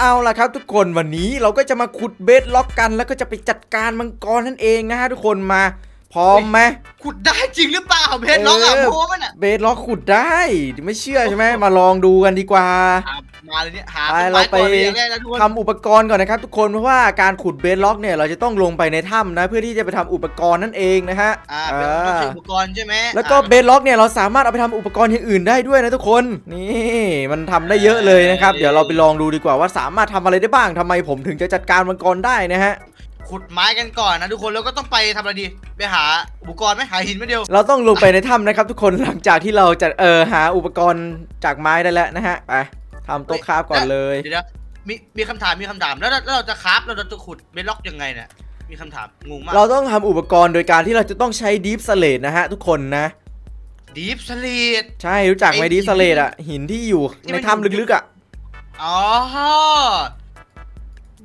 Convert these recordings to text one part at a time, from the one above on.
เอาล่ะครับทุกคนวันนี้เราก็จะมาขุดเบสล็อกกัน แล้วก็จะไปจัดการมังกรนั่นเองนะฮะทุกคนมา พร้อมไหมขุดได้จริงหรือเปล่าเพชรล็อกอะเออโม้มันอะเบสล็อกขุดได้ไม่เชื่อใช่ไหมมาลองดูกันดีกว่าอะมาเลยเนี่ยหาไปต้นเราไม้ไปก่อนเลยอย่างแรกนะทุกคนทำอุปกรณ์ก่อนนะครับ ทุกคนเพราะว่าการขุดเบสล็อกเนี่ยเราจะต้องลงไปในถ้ำนะ เพื่อที่จะไปทำอุปกรณ์นั่นเองนะฮะอ่าเป็นต้องใช้อุปกรณ์ใช่ไหมแล้วก็อะเบสล็อกเนี่ยเราสามารถเอาไปทำอุปกรณ์อย่างอื่นได้ด้วยนะทุกคนนี่มันทำได้เยอะเลยนะครับ เดี๋ยวเราไปลองดูดีกว่าว่าสามารถทำอะไรได้บ้างทำไมผมถึงจะจัดการมังกรได้นะฮะ ขุดไม้กันก่อนนะทุกคนแล้วก็ต้องไปทำอะไรดีไปหาอุปกรณ์ไหมหาหินไหมเดียว เราต้องลงไปในถ้ำนะครับทุกคนหลังจากที่เราจะเออหาอุปกรณ์จากไม้ได้แล้วนะฮะไปทำโต๊ะคราฟก่อนเลยเดี๋ยวนะมีมีคำถามมีคำถามแล้วเราแล้วเราจะคราฟเราจะขุดเบสล็อกยังไงเนี่ยมีคำถามงงมากเราต้องทำอุปกรณ์โดยการที่เราจะต้องใช้ดีฟสเลดนะฮะทุกคนนะดีฟสลีดใช่รู้จักไหมไอ้ดีฟสเลดอะหินที่อยู่ที่ในมันถ้ำลึกๆอะอ๋อ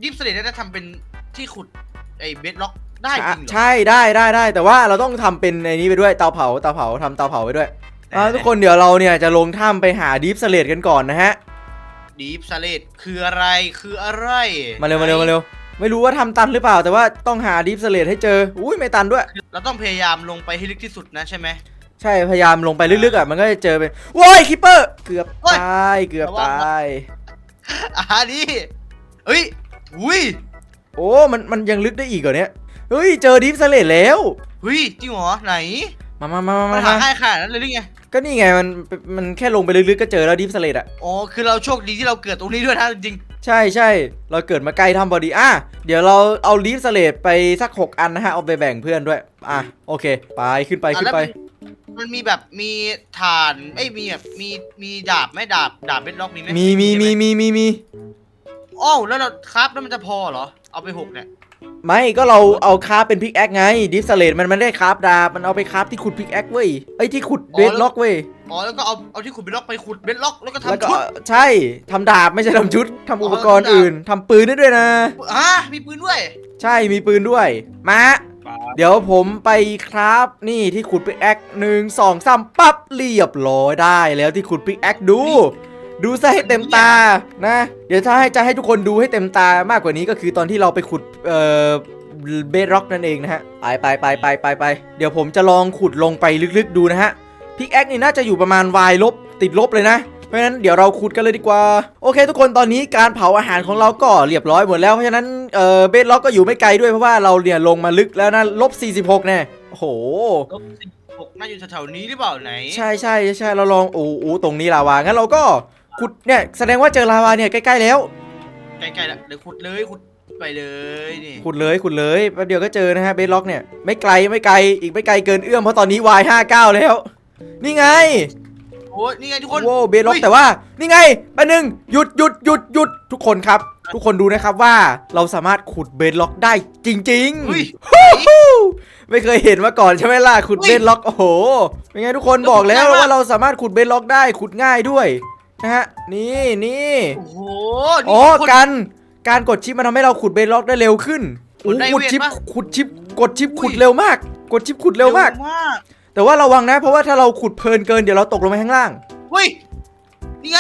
ดีฟสลีดน่าจะทำเป็นที่ขุด ไอ้เบสล็อกได้จริงเหรอ ใช่ได้ได้ได้แต่ว่าเราต้องทำเป็นในนี้ไปด้วยเตาเผาเตาเผาทำเตาเผาไปด้วยอ่าทุกคนเดี๋ยวเราเนี่ยจะลงถ้ำไปหาดีฟสเลดกันก่อนนะฮะดีฟสลีดคืออะไรคืออะไรมาเร็วมาเร็วมาเร็วไม่รู้ว่าทำตันหรือเปล่า แต่ว่าต้องหาดีฟสเลดให้เจออุ้ยไม่ตันด้วย เราต้องพยายามลงไปให้ลึกที่สุดนะใช่ไหม ใช่พยายามลงไปลึกๆอะมันก็จะเจอเป็นว้ายคิปเปอร์เกือบเฮ้ยตายเกือบระวัง ตายอ่านี่เอ้ยอุ้ย โอ้ มันมันยังลึกได้อีกเหรอเนี่ยเฮ้ยเจอดีฟสเลดแล้ว เฮ้ยจริงเหรอไหนมามามามามันมาหามาง่ายขนาดนั้นเลยหรือไง ก็นี่ไงมันมันแค่ลงไปลึกๆก็เจอแล้วดีฟสเลดอะอ๋อ คือเราโชคดีที่เราเกิดตรงนี้ด้วยนะจริงใช่ใช่เราเกิดมาใกล้ถ้ำพอดีอะเดี๋ยวเราเอาลีฟสเลดไปสัก 6 อันนะฮะเอาไปแบ่งเพื่อนด้วยอะโอเค ไปขึ้นไปอะขึ้นแล้วไปมันมันมีแบบมีฐานเอ้ยมีแบบมีมีดาบไหมดาบดาบเบสล็อกมีไหมมีมีมีใช่ไหมีมีมี อ้าวแล้วเราครับแล้วมันจะพอเหรอ เอาไปหกเนี่ยไม่ก็เราเอาคราฟเป็นพิกแอคไง ดิฟสเลดมันไม่ได้คราฟดาบมันเอาไปคราฟที่ขุดพิกแอคเว้ยไอ้ยที่ขุดเบสล็อกเว้ยอ๋อแล้วก็เอาเอาที่ขุดเบสล็อกไปขุดเบสล็อกแล้วก็แล้วทำก็ชุดใช่ทำดาบไม่ใช่ทำชุดทำอุปกรณ์อ๋อทำดาบอื่นทำปืนได้ด้วยนะ อะมีปืนด้วยใช่มีปืนด้วย มาเดี๋ยวผมไปครับนี่ที่ขุดพิกแอคหนึ่งสองสามปั๊บเรียบร้อยได้แล้วที่ขุดพิกแอคดู ดูซะให้เต็มตานะ เดี๋ยวถ้าให้จะให้ทุกคนดูให้เต็มตามากกว่านี้ก็คือตอนที่เราไปขุดเอ่อเบสร็อกนั่นเองนะฮะไปไปไปไปไปไปเดี๋ยวผมจะลองขุดลงไปลึกๆดูนะฮะพิกแอคนี่น่าจะอยู่ประมาณ y ลบติดลบเลยนะเพราะฉะนั้นเดี๋ยวเราขุดกันเลยดีกว่า โอเค ทุกคนตอนนี้การเผาอาหารของเราก็เรียบร้อยหมดแล้วเพราะฉะนั้นเอ่อเบสล็อกก็อยู่ไม่ไกลด้วยเพราะว่าเราเนี่ยลงมาลึกแล้วนะลบ46แน่โอ้โหลบสิบหกน่าอยู่แถวๆนี้หรือเปล่าไหน ใช่ใช่ใช่เราลองโอ้โหตรงนี้ลาวางั้นเราก็ ขุดเนี่ยแสดงว่าเจอลาวาเนี่ยใกล้ๆแล้ว ใกล้ๆแล้วเดี๋ยวขุดเลยขุดไปเลยนี่ขุดเลยขุดเลยแป๊บเดียวก็เจอนะฮะเบสล็อกเนี่ยไม่ไกลไม่ไกลอีกไม่ไกลเกินเอื้อมเพราะตอนนี้ y 5 9 แล้ว นี่ไงโอ้ยนี่ไงทุกคนโว้เบสล็อกฮ้ยแต่ว่านี่ไงแป๊บนึงหยุดหยุดหยุดหยุดทุกคนครับ ทุกคนดูนะครับว่าเราสามารถขุดเบสล็อกได้จริงอุ้ยๆฮู้ฮู้ไม่เคยเห็นมาก่อนใช่ไหมล่ะขุดอุ้ยเบสล็อกโอ้โหเป็นไงทุกคนแล้วบอกแล้วขุดง่ายมากว่าเราสามารถขุดเบสล็อกได้ขุดง่ายด้วย นะฮะนี่นี่โอ้โหอ๋อนี่คน การการกดชิปมันทำให้เราขุดเบสล็อกได้เร็วขึ้นกดได้โอ้ขุดชิปเวทปะขุดชิปกดชิปอุ้ย ขุดเร็วมาก กดชิปขุดเร็วมากมาก แต่ว่าระวังนะ เพราะว่าถ้าเราขุดเพลินเกินเดี๋ยวเราตกลงไปข้างล่าง เฮ้ยนี่ไง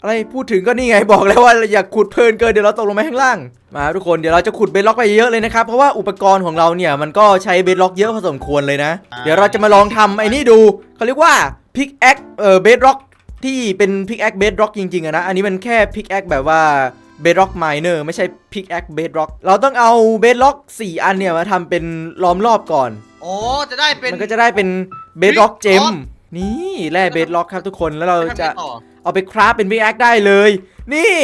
อะไรพูดถึงก็นี่ไงบอกแล้วว่าอย่าขุดเพลินเกินเดี๋ยวเราตกลงไปข้างล่างมาทุกคนเดี๋ยวเราจะขุดเบสล็อกไปเยอะเลยนะครับเพราะว่าอุปกรณ์ของเราเนี่ยมันก็ใช้เบสล็อกเยอะพอสมควรเลยนะอ่าเดี๋ยวเราจะมาลองทำไอ้นี่ดูเขาเรียกว่าพิกแอคเอ่อเบสล็อก ที่เป็นพิกแอคเบสล็อกจริงๆอะนะ อันนี้มันแค่พิกแอคแบบว่าเบสล็อกไมเนอร์ไม่ใช่พิกแอคเบสล็อกเราต้องเอาเบสล็อก4 อันเนี่ยมาทำเป็นล้อมรอบก่อน โอ้จะได้เป็น มันก็จะได้เป็นเบสล็อกเจมอ๋อนี่แร่เบสล็อกครับทุกคนแล้วเราทำไงจะต่อเอาไปคราฟเป็นพิกแอคได้เลย นี่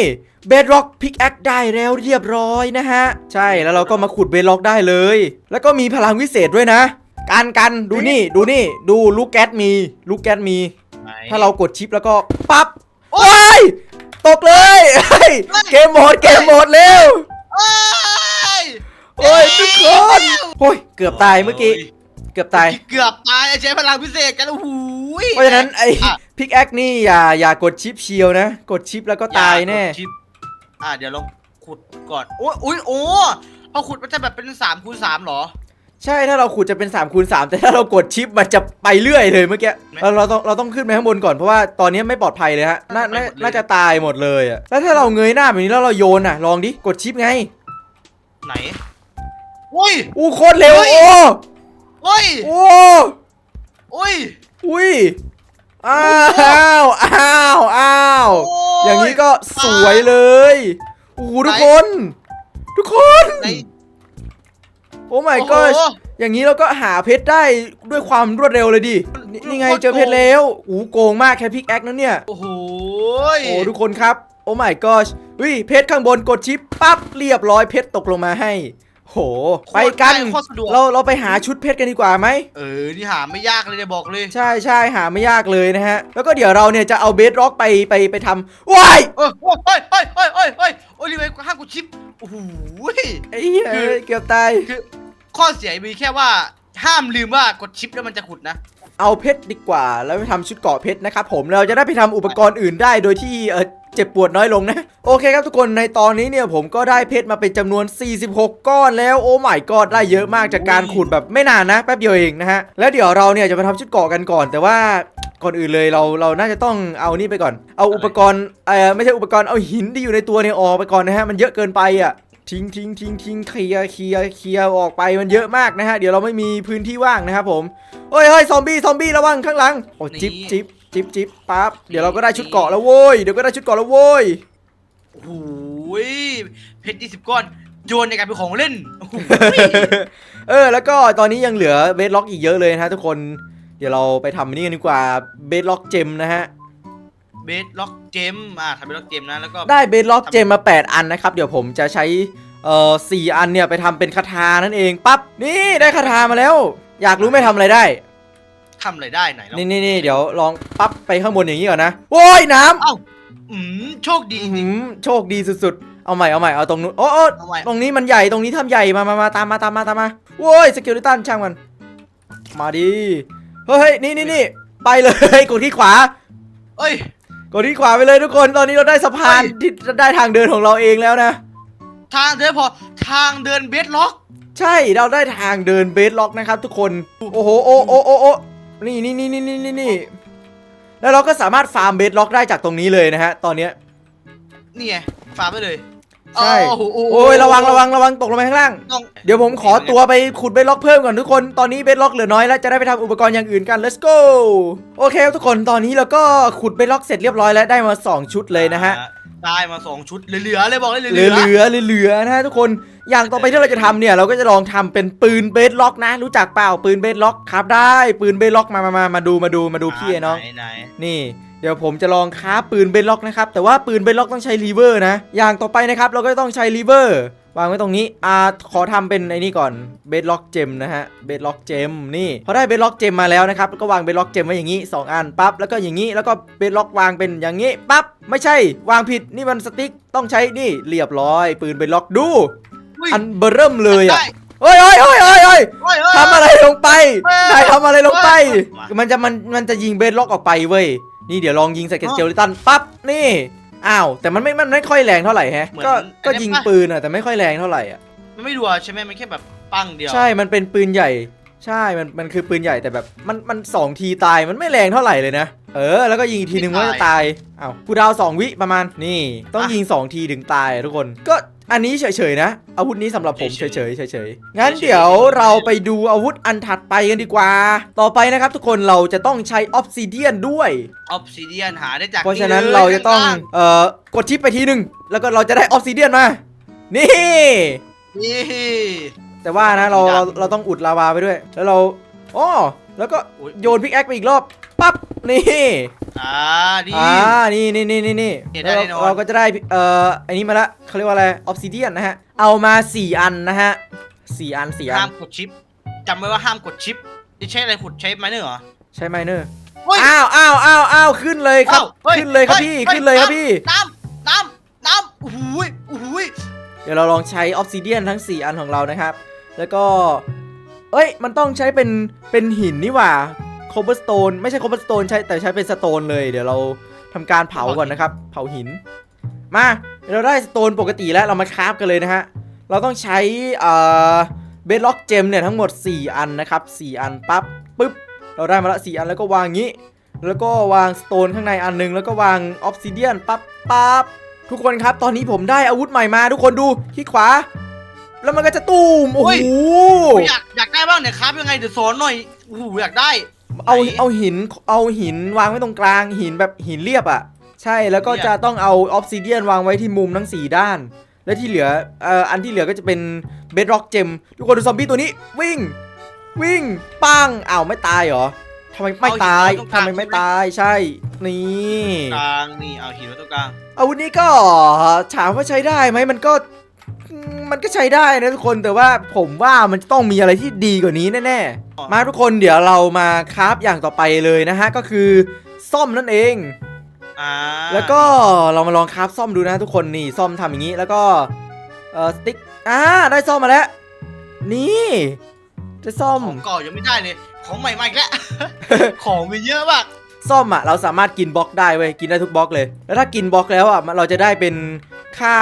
เบสล็อกพิกแอคได้แล้วเรียบร้อยนะฮะ ใช่แล้วเราก็มาขุดเบสล็อกได้เลย แล้วก็มีพลังวิเศษด้วยนะกันกันดูนี่ดูนี่ดูลูกแก๊สมีลูกแก๊สมี ไหนถ้าเรากดชิปแล้วก็ปั๊บโอ้ยตกเลยเฮ้ยเกมโหมดเกมโหมดเร็วเอ้ยโอ้ยทุกคนโอ้ยเกือบตายเมื่อกี้เกือบตายเกือบตายใช้พลังพิเศษกันโอ้โหเพราะฉะนั้นไอ้อะพิกแอคนี่อย่าอย่ากดชิปเชียวนะ กดชิปแล้วก็ตายแน่อกดชิปอะเดี๋ยวลองขุดก่อนโอ้ยอุ้ยโอ้พอขุดมันจะแบบเป็นสามคูณสามเหรอ ใช่ถ้าเราขุดจะเป็น3คูณ3แต่ถ้าเรากดชิปมันจะไปเรื่อยเลยเมื่อกี้ไหมเราเราต้องเราต้องขึ้นไปข้างบนก่อนเพราะว่าตอนนี้ไม่ปลอดภัยเลยฮะน่าน่าไปหมดเลยน่าจะตายหมดเลยอะแล้วถ้าเราเงยหน้าแบบนี้แล้วเราโยนอะลองดิกดชิปไง ไหนโอ้ยอู้โคตรเร็วเฮ้ยโอ้โอ้ยโอ้โอ้ยอุ้ยอ้าวอ้าวอ้าวโอย่างนี้ก็สวยเลยโอ้โหทุกไหนคน ทุกคนไหน โอ้ my โอ้โห god อย่างนี้เราก็หาเพชรได้ด้วยความรวดเร็วเลยดินนี่ไงโคตรเจอเพชรแล้วโอ้โหโกงมากแค่พิกแอคนั่นเนี่ย โอ้โหโอ้ทุกคนครับ โอ้ my god วิเพชรข้างบนกดชิปปั๊บเรียบร้อยเพชรตกลงมาให้ โห ไปกัน โคตรง่ายโคตรสะดวกเราเราไปหาชุดเพชรกันดีกว่าไหม เออนี่หาไม่ยากเลยเนี่ยบอกเลย ใช่ใช่หาไม่ยากเลยนะฮะ แล้วก็เดี๋ยวเราเนี่ยจะเอาเบสร็อกไปไปไปทำว้าย เออโอ้ยเฮ้ยเฮ้ยเฮ้ยเฮ้ยเฮ้ยโอ้ยรีเวห้ามกูชิปโอ้โหไอ้เหี้ยคือ เกือบตาย คือข้อเสียมีแค่ว่าห้ามลืมว่ากดชิปแล้วมันจะขุดนะ เอาเพชรดีกว่า แล้วไปทำชุดเกราะเพชรนะครับผมเราจะได้ไปทำอุปกรณ์อื่นได้โดยที่เออเจ็บปวดน้อยลงนะ โอเคครับทุกคนในตอนนี้เนี่ยผมก็ได้เพชรมาเป็นจำนวน 46 ก้อนแล้วโอ้ my god ได้เยอะมากจากการขุดแบบไม่นานนะ แป๊บเดียวเองนะฮะ แล้วเดี๋ยวเราเนี่ยจะมาทำชุดเกราะกันก่อน แต่ว่าก่อนอื่นเลยเราเราน่าจะต้องเอานี่ไปก่อน เอาอุปกรณ์เอ่อไม่ใช่อุปกรณ์เอาหินที่อยู่ในตัวเนี่ยออกไปก่อนนะฮะมันเยอะเกินไปอะ ทิ้งทิ้งทิ้งทิ้งเคลียร์เคลียร์เคลียร์ออกไปมันเยอะมากนะฮะเดี๋ยวเราไม่มีพื้นที่ว่างนะครับผมเฮ้ยเฮ้ยซอมบี้ซอมบี้ระวังข้างหลังโอ้จิ๊บนี่จิ๊บจิ๊บจิ๊บปั๊บเดี๋ยวเราก็ได้ชุดเกราะแล้วโว้ยเดี๋ยวก็ได้ชุดเกราะแล้วโว้ยโอ้โหเพชรยี่สิบก้อนโยนในการเป็นของเล่นโอ้โหเออแล้วก็ตอนนี้ยังเหลือเบสล็อกอีกเยอะเลยนะฮะทุกคนเดี๋ยวเราไปทำอันนี่กันดีกว่าเบสล็อกเจมนะฮะ เบสล็อกเจมอ่าทำเบสล็อกเจมนะแล้วก็ได้เบสล็อกเจมมา 8 อันนะครับ เดี๋ยวผมจะใช้เอ่อสี่อันเนี่ยไปทำเป็นคาถานั่นเองปั๊บนี่ได้คาถามาแล้ว อยากรู้ไหม่ทำอะไรได้ทำอะไรได้ไหนแล้วนี่นี่นี่เดี๋ยวลองปั๊บไปข้างบนอย่างนี้ก่อนนะโว้ยน้ำเอ้าอืมโชคดีอื้อจริหืงอโชคดีสุดๆ เอาใหม่เอาใหม่เอาตรงนู้นโอ้โอ้เอาใหม่ตรงนี้มันใหญ่ตรงนี้ทำใหญ่มามามาตามมาตามมาตามมาโว้ยสกิลลิตันช่างมัน มาดิเฮ้ยนี่นี่นี่ไปเลยกดที่ขวาเอ้ย กดที่ขวาไปเลยทุกคนตอนนี้เราได้สะพานเฮ้ย ที่ได้ทางเดินของเราเองแล้วนะ ทางเดินพอทางเดินเบสล็อก ใช่เราได้ทางเดินเบสล็อกนะครับ ทุกคนโอ้โหโอ้โอ้โอ้โอ้นี่นี่นี่นี่นี่นี่นี่แล้วเราก็สามารถฟาร์มเบสล็อกได้จากตรงนี้เลยนะฮะตอนเนี้ยนี่ไงฝากไปเลย ใช่โอ้โหโอ้ยระวังระวังระวังตกลงไปข้างล่าง ต้องเดี๋ยวผมขอตัวไปขุดเบสล็อกเพิ่มก่อนทุกคน ตอนนี้เบสล็อกเหลือน้อยแล้วจะได้ไปทำอุปกรณ์อย่างอื่นกัน let's go โอเคครับทุกคนตอนนี้เราก็ขุดเบสล็อกเสร็จเรียบร้อยแล้วได้มา2ชุดเลยนะฮะอ่าได้มาสองชุดเหลือๆเลยบอกเลยเหเหลืลืออเหลือเหลือๆนะฮะทุกคนอย่างต่อไปที่เราจะทำเนี่ยเราก็จะลองทำเป็นปืนเบสล็อกนะ รู้จักเปล่าปืนเบสล็อกครับได้ปืนเบสล็อกมามามามาดูมาดูมาดูพี่ไอ้น้อง ไหไหนนี่เดี๋ยวผมจะลองค้าปืนเบนล็อกนะครับ แต่ว่าปืนเบนล็อกต้องใช้รีเวอร์นะ อย่างต่อไปนะครับ เราก็ต้องใช้รีเวอร์วางไว้ตรงนี้อ่าขอทำเป็นไอ้นี่ก่อนเบดล็อกเจมนะฮะเบดล็อกเจมนี่พอได้เบดล็อกเจมมาแล้วนะครับแล้วก็วางเบดล็อกเจมไว้อย่างนี้ 2 อันปั๊บแล้วก็อย่างนี้แล้วก็เบดล็อกวางเป็นอย่างนี้ปั๊บไม่ใช่ วางผิดนี่มันสติ๊กต้องใช้นี่เรียบร้อย ปืนเบดล็อกดูอุ้ยอันเบอร์เริ่มเลยอะได้เฮ้ยเฮ้ยเฮ้ยเฮ้ยเฮ้ยเฮ้ยเฮ้ยทำอะไรลงไปเฮ้ยนายทำอะไรลงไปเฮ้ยมันจะมันมันจะยิงเบสล็อกออกไปเว้ย นี่เดี๋ยวลองยิงใส่เกสอ๋อเกลิตันปั๊บนี่อ้าวแต่มันไม่มันไม่ค่อยแรงเท่าไหร่แฮะเหมือนก็ก็อันนี้ยิงปะ ปืนอะแต่ไม่ค่อยแรงเท่าไหร่อะมันไม่รัวใช่ไหมมันแค่แบบปังเดียวใช่มันเป็นปืนใหญ่ ใช่มันมันคือปืนใหญ่แต่แบบมันมันสองทีตายมันไม่แรงเท่าไหร่เลยนะเออแล้วก็ยิงอีกทีนึงว่าจะตายอ้าวกูดาวสองวิประมาณนี่ ต้องยิงสองทีถึงตายอะทุกคน ก็ อันนี้เฉยๆนะ อาวุธนี้สำหรับผมเฉยๆเฉยๆงั้นเดี๋ยวเราไปดูอาวุธอันถัดไปกันดีกว่า ต่อไปนะครับทุกคนเราจะต้องใช้ออฟซิเดียนด้วยออฟซิเดียนหาได้จากเพราะฉะนั้นลยเราจะต้องข้างเอ่อกดชิปไปทีหนึ่งแล้วก็เราจะได้ออฟซิเดียนมานี่ๆนี่แต่ว่านะเราดัเรานเราต้องอุดลาวาไปด้วย แล้วเราอ๋อแล้วก็อุ๊ยโยนพิกแอคไปอีกรอบปั๊บนี่ อ่าดีอ่านี่นี่นี่นี่นี่เห็นได้แล้วแน่นอน เราก็จะได้เอ่ออันนี้มาละเขาเรียกว่าอะไรออฟซิเดียนนะฮะ เอามา 4 อันนะฮะสี่อันสี่อัห้านมกดชิปจำไว้ว่าห้ามกดชิปจะใช้อะไรขุดใช้ไมเนอร์เหรอใช้ไมเนอร์เฮ้ย อ้าวอ้าวอ้าวอ้าวขึ้นเลยครับ อ้าวฮ้ขึ้นเลยครับพี่ฮ้ขึ้นเลยครับพี่ น้ำน้ำน้ำโอ้โหยโอ้โหยเดี๋ยวเราลองใช้ออฟซิเดียนทั้ง 4 อันของเรานะครับ แล้วก็ เอ้ย มันต้องใช้เป็น เป็นหินนี่หว่าโคเบอร์สโตนไม่ใช่โคเบอร์สโตนใช้แต่ใช้เป็นสโตนเลยเดี๋ยวเราทำการเผาก่อนนะครับ เผาหิน มาเดี๋ยวเราได้สโตนปกติแล้วเรามาคราฟกันเลยนะฮะเราต้องใช้เอ่อเบดล็อกเจมเนี่ยทั้งหมด 4 อันนะครับ 4 อันปั๊บปึ๊บเราได้มาละ4อันแล้วก็วางงี้ แล้วก็วางสโตนข้างในอันหนึง แล้วก็วางออฟซิเดียนปั๊บปั๊บทุกคนครับ ตอนนี้ผมได้อาวุธใหม่มา ทุกคนดูคลิกขวา แล้วมันก็จะตูมโอ้โหอยากอยากได้บ้างเนี่ยครับยังไงเดี๋ยวสอนหน่อยโอ้โหอยากได้ เอาไหนเอาหินเอาหินวางไว้ตรงกลางหินแบบหินเรียบอะ ใช่แล้วก็เรียบจะต้องเอาออฟซิเดียนวางไว้ที่มุมทั้ง4ด้าน และที่เหลือเอ่ออันที่เหลือก็จะเป็นเบดร็อกเจมทุกคนดูซอมบี้ตัวนี้วิ่ง วิ่งปังอ้าวไม่ตายเหรอทำไมไม่ตายทำไมไม่ตายใช่นี่กลางนี่เอาหินไว้ตรงกลางอาวุธนี้ก็ถามว่าใช้ได้ไหมมันก็อื มมันก็ใช้ได้นะทุกคนแต่ว่าผมว่ามันต้องมีอะไรที่ดีกว่านี้แน่ๆ มาทุกคนเดี๋ยวเรามาคราฟอย่างต่อไปเลยนะฮะ ก็คือซ่อมนั่นเอง อ่าแล้วก็เรามาลองคราฟซ่อมดูนะทุกคนนี่ซ่อมทำอย่างนี้แล้วก็เออสติ๊กอ่าได้ซ่อมมาแล้ว นี่ได้ซ่อม ของเก่ายังไม่ได้เลย ของใหม่มาอีกแล้ว ของมีเยอะมากซ่อมอะเราสามารถกินบล็อกได้เว้ยกินได้ทุกบล็อกเลย แล้วถ้ากินบล็อกแล้วอะมันเราจะได้เป็นค่า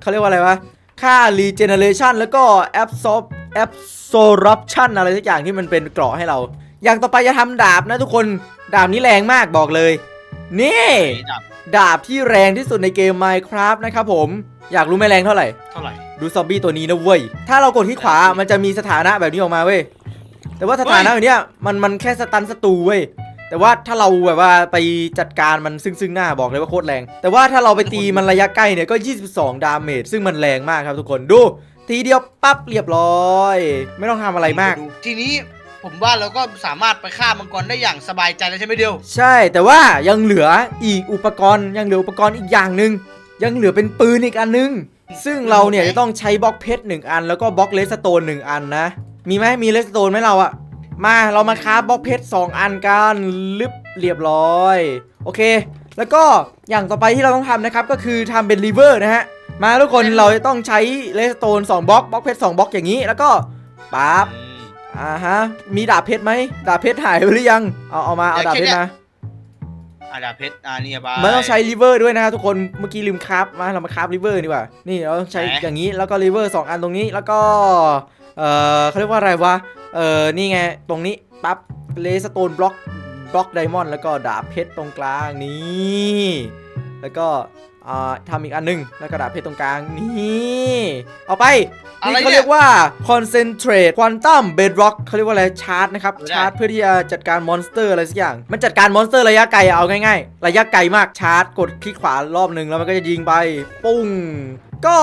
เขาเรียกว่าอะไรวะ ค่า regeneration แล้วก็ absorb absorption อะไรสักอย่างที่มันเป็นเกราะให้เรา อย่างต่อไปจะทำดาบนะทุกคน ดาบนี้แรงมากบอกเลย นี่ไอ้ดับดาบที่แรงที่สุดในเกม Minecraft นะครับผม อยากรู้ไหมแรงเท่าไหร่ เท่าไหร่ ดูซอมบี้ตัวนี้นะเว้ย ถ้าเรากดที่ขวา มันจะมีสถานะแบบนี้ออกมาเว้ย แต่ว่าสถานะแบบเนี้ยมันมันแค่สตันศัตรูเว้ย แต่ว่าถ้าเราแบบว่าไปจัดการมันซึ่งซึ่งหน้าบอกเลยว่าโคตรแรง แต่ว่าถ้าเราไปตีมันระยะใกล้เนี่ยก็ 22 ดาเมจซึ่งมันแรงมากครับทุกคนดู ทีเดียวปั๊บเรียบร้อย ไม่ต้องทำอะไรมากดูทีนี้ผมว่าเราก็สามารถไปฆ่ามังกรได้อย่างสบายใจแล้วใช่ไหมเดียว ใช่แต่ว่ายังเหลืออีกอุปกรณ์ยังเหลืออุปกรณ์อีกอย่างหนึ่งยังเหลือเป็นปืนอีกอันนึง ซึ่งเราเนี่ยจะต้องใช้บล็อกเพชรหนึ่งอัน แล้วก็บล็อกเลสโตนหนึ่งอันนะ มีไหมมีเลสโตนไหมเราอะ มาเรามาค้าบล็อกเพชรสองอันกันลึบเรียบร้อย โอเค แล้วก็อย่างต่อไปที่เราต้องทำนะครับ ก็คือทำเป็นรีเวอร์นะฮะ มาทุกคนเราจะต้องใช้เลสโตนสองบล็อกบล็อกเพชรสองบล็อกอย่างนี้ แล้วก็ปั๊บอืมอ่าฮะ มีดาบเพชรไหมดาบเพชรหายไปหรือยัง เอาเอามาเอาดาบเพชรมาอาดาบเพชรอ่านี่บายมันต้องใช้ริเวอร์ด้วยนะครับทุกคนเมื่อกี้ลืมคราฟมาเรามาคราฟริเวอร์ดีกว่า นี่เราต้องใช้ไหนอย่างนี้แล้วก็ริเวอร์สองอันตรงนี้แล้วก็ เอ่อเขาเรียกว่าอะไรวะ เอ่อ นี่ไง ตรงนี้ ปั๊บ เลสโตนบล็อก บล็อกไดมอนด์ แล้วก็ดาบเพชรตรงกลางนี่แล้วก็อ่าทำอีกอันหนึง แล้วก็ดาบเพชรตรงกลางนี่เอาไปอะไรนี่เขาเนี่เรียยกว่า concentrate quantum bedrock เขาเรียกว่าอะไรชาร์จนะครับดูได้ชาร์จเพื่อที่จะจัดการมอนสเตอร์อะไรสักอย่าง มันจัดการมอนสเตอร์ระยะไกลอะเอาง่ายๆ ระยะไกลมากชาร์จ กดคลิกขวารอบหนึ่งแล้วมันก็จะยิงไป ปุ้ง ก็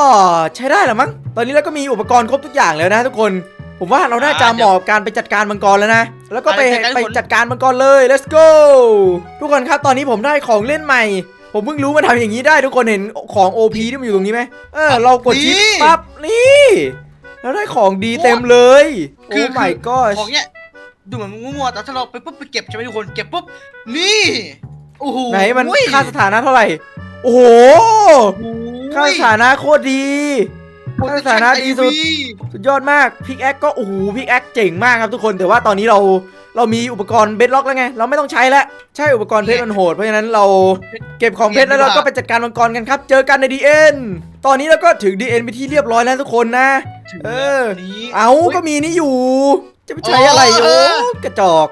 ใช้ได้แหละมั้ง ตอนนี้เราก็มีอุปกรณ์ครบทุกอย่างแล้วนะทุกคน ผมว่าเราน่าจะเหมาะกับการไปจัดการมังกรแล้วนะ แล้วก็ไปไปจัดการมังกรเลย let's go ทุกคนครับ ตอนนี้ผมได้ของเล่นใหม่ ผมเพิ่งรู้มันทำอย่างนี้ได้ทุกคนเห็นของ OP ที่มันอยู่ตรงนี้ไหมเออ เรากดชิปปั๊บนี่ แล้วได้ของดีเต็มเลย โอ้ my god ของเนี้ยดูเหมือนงัวๆแต่ถ้าเราไปปุ๊บไปเก็บใช่ไหมทุกคน เก็บปุ๊บ นี่ โอ้โห ไหนมันอุ้ยค่าสถานะเท่าไหร่ โอ้โหโอ้ยค่าสถานะโคตรดีค่าสถานะดีสุดสุดยอดมากพิกแอคก็โอ้โหพิกแอคเจ๋งมากครับทุกคนแต่ว่าตอนนี้เราเรามีอุปกรณ์เบดล็อกแล้วไง เราไม่ต้องใช้แล้ว ใช่อุปกรณ์เพชรมันโหด เพราะฉะนั้นเราเก็บของเพชรแล้วเราก็ไปจัดการมังกรกันครับ เจอกันในดีเอ็นตอนนี้เราก็ถึงดีเอ็นไปที่เรียบร้อยแล้วทุกคนนะ เออนี้เอาก็มีนี่อยู่ จะไปใช้อะไรเอโอ้อกระจอก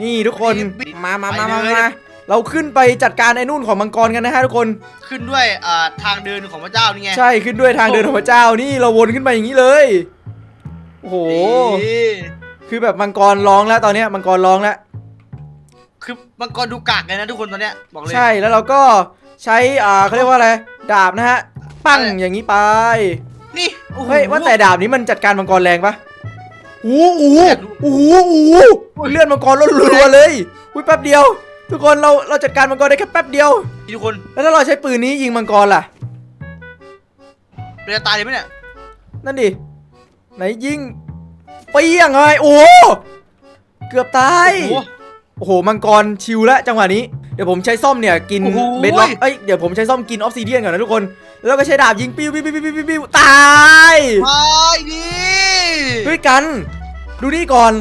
นี่ทุกคนบิ๊กมามามาไปมาเลยมา เราขึ้นไปจัดการไอ้นู่นของมังกรกันนะฮะทุกคน ขึ้นด้วยอ่าทางเดินของพระเจ้านี่ไงใช่ขึ้นด้วยทางเดินของพระเจ้านี่เราวนขึ้นไปอย่างนี้เลย โอ้โห นี่คือแบบมังกรร้องแล้วตอนเนี้ยมังกรร้องแล้ว คือมังกรดูกากเลยนะทุกคนตอนเนี้ยบอกเลย ใช่แล้วเราก็ใช้อ่าเขาเรียกว่าอะไรดาบนะฮะ ปั้งอะไร อย่างนี้ไป นี่โอ้โห เฮ้ยว่าแต่ดาบนี้มันจัดการมังกรแรงปะโอ้โหอยากรู้โอ้โหโอ้โหเลื่อนมังกรรัวๆเลย อุ้ยแป๊บเดียว ทุกคนเราเราจัดการมังกรได้แค่แป๊บเดียว ทุกคนแล้วถ้าเราใช้ปืนนี้ยิงมังกรล่ะเป็นจะตายเลยไหมเนี่ยนั่นดิ ไหนยิงเปี้ยงเลยโอ้โหเกือบตาย โอ้โห โอ้โห มังกรชิวแล้วจังหวะนี้ เดี๋ยวผมใช้ซ่อมเนี่ยกินโอ้โห เบดล็อก เอ้ย เดี๋ยวผมใช้ซ่อมกินออฟซิเดียนก่อนนะทุกคน แล้วก็ใช้ดาบยิงปิ้วปิ้วปิ้วปิ้วปิ้วปิ้วตาย ตายดิด้วยกัน ดูนี่ก่อน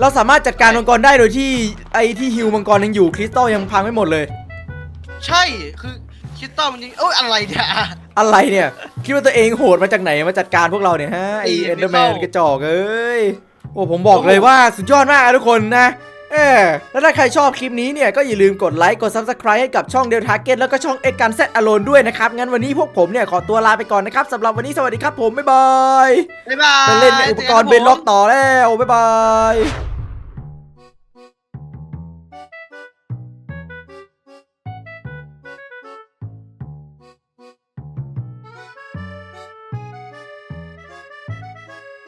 เราสามารถจัดการมังกรได้โดยที่ไอ้ที่ฮิวมังกรยังอยู่คริสตัลยังพังไม่หมดเลย ใช่คือเคริสตัลมันยิงเอ้ยอะไรเนี่ยอะไรเนี่ยคิดว่าตัวเองโหดมาจากไหนมาจัดการพวกเราเนี่ยฮะไอตีเอ็นเดอร์แมไม่นเข้ากระจอกเอ้ยโอ้ผมบอกเลยว่าสุดยอดมากนะทุกคนนะ เออแล้วถ้าใครชอบคลิปนี้เนี่ยก็อย่าลืมกดไลค์กด Subscribe ให้กับช่องเดลทาร์เก็ตแล้วก็ช่องเอ็กกันเซตอโลนด้วยนะครับ งั้นวันนี้พวกผมเนี่ยขอตัวลาไปก่อนนะครับสำหรับวันนี้สวัสดีครับผม บ๊ายบายบ๊ายบายไปเล่นอุปกรณ์เบนล็อกต่อแล้ว บ๊ายบาย